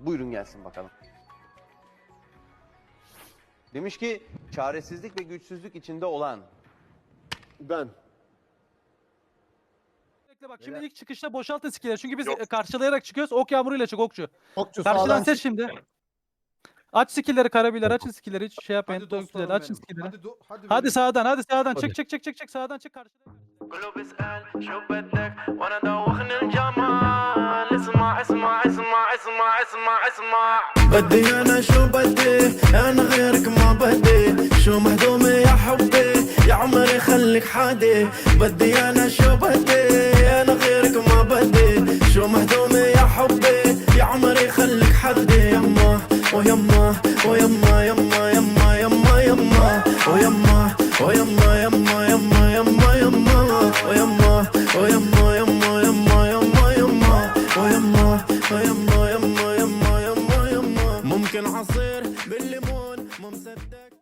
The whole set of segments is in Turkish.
Buyurun gelsin bakalım. Demiş ki çaresizlik ve güçsüzlük içinde olan. Ben. Bekle bak şimdi ilk çıkışta boşaltın skill'leri. Çünkü biz Yok. karşılayarak çıkıyoruz. Ok yağmuruyla çık okçu. Okçu Karşıdan sağdan şimdi. Aç skill'leri karabiler, açın skill'leri. Hiç şey yapmayın. Hadi dostlarım benim. skill'leri. Hadi, Hadi, hadi, sağdan, hadi sağdan. Çık çık çık çık çık sağdan çık karşıdan. اسمع اسمع اسمع. بدي أنا شو بدي؟ أنا غيرك ما بدي. شو مهضومة يا حبي؟ يا عمري خليك حادي. بدي أنا شو بدي؟ أنا غيرك ما بدي. شو مهضومة يا حبي؟ يا عمري خليك حدي يما ويما ويما يما يما يما يما ويما ويما يما يما يما يما. ويما ويما يما يما يما يما ممكن عصير بالليمون مو مصدق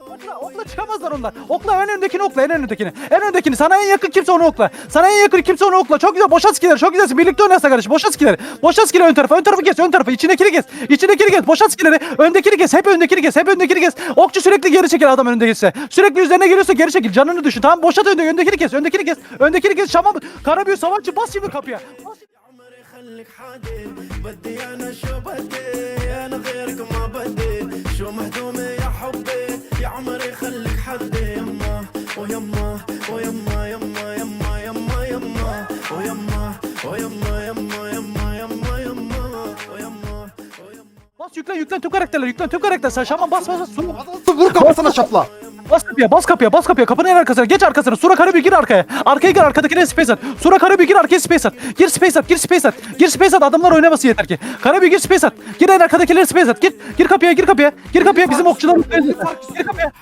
Okla, okla çıkamazlar onlar. Okla en öndekini okla en öndekini. En öndekini sana en yakın kimse onu okla. Sana en yakın kimse onu okla. Çok güzel boşa skileri çok güzelsin. Birlikte oynarsa kardeş boşa skileri. Boşa skileri ön tarafa ön tarafı kes ön tarafı. İçindekini kes. İçindekini kes. Boşa skileri öndekini kes. Hep öndekini kes. Hep öndekini kes. Okçu sürekli geri çeker adam önünde geçse. Sürekli üzerine geliyorsa geri çekil. Canını düşün. Tamam boşa önde öndekini kes. Öndekini kes. Öndekini kes. Şamam. Karabüyü savaşçı bas şimdi kapıya. Bas. yamma yamma yamma yamma O yamma o yamma yamma yamma yamma yamma O yamma Bas yüklen yüklen tüm karakterler yüklen tüm karakterler sen şaman bas bas bas. Su vur kafasına şapla Bas kapıya bas kapıya bas kapıya. Kapının en arkasına geç arkasına. Sura Karabi gir arkaya. Arkaya gir arkadakine space at. Sura Karabi gir arkaya space at. Gir space at gir space at. Gir space at adamlar oynaması yeter ki. Karabi gir space at. Gir en arkadakilere space at. Gir Gir kapıya gir kapıya. Gir kapıya bizim okçular Gir kapıya.